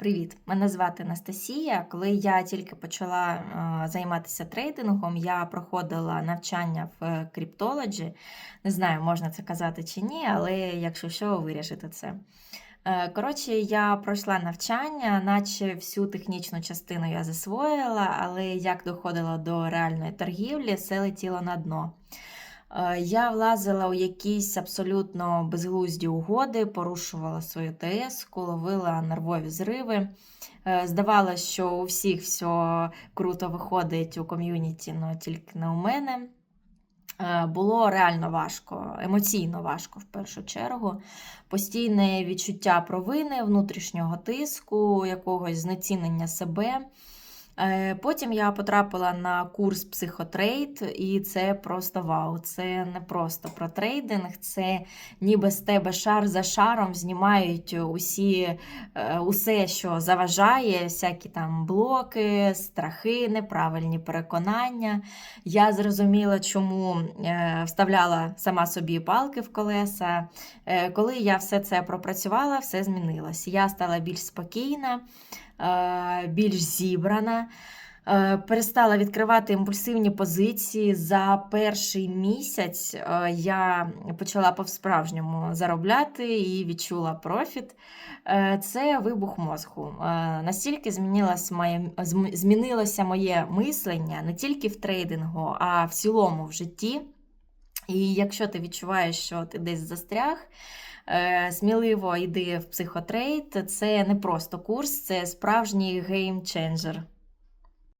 Привіт! Мене звати Анастасія. Коли я тільки почала е, займатися трейдингом, я проходила навчання в Cryptology. Не знаю, можна це казати чи ні, але якщо що, вирішите це. Е, Коротше, я пройшла навчання, наче всю технічну частину я засвоїла, але як доходила до реальної торгівлі, все летіло на дно. Е, Я влазила у якісь абсолютно безглузді угоди, порушувала свою ТС, ловила нервові зриви. Е, Здавалося, що у всіх все круто виходить у ком'юніті, але тільки не у мене. Е, Було реально важко, емоційно важко в першу чергу. Постійне відчуття провини, внутрішнього тиску, якогось знецінення себе. Е, Потім я потрапила на курс психотрейд, і це просто вау. Це не просто про трейдинг, це ніби з тебе шар за шаром знімають усі, е, усе, що заважає, всякі там блоки, страхи, неправильні переконання. Я зрозуміла, чому е, вставляла сама собі палки в колеса. Коли я все це пропрацювала, все змінилось. Я стала більш спокійна, більш зібрана. Е, Перестала відкривати імпульсивні позиції. За перший місяць е, я почала по-справжньому заробляти і відчула профіт. Е, Це вибух мозку. Е, Настільки змінилося моє мислення не тільки в трейдингу, а в цілому в житті. І якщо ти відчуваєш, що ти десь застряг, е, сміливо йди в психотрейд. Це не просто курс, це справжній геймченджер.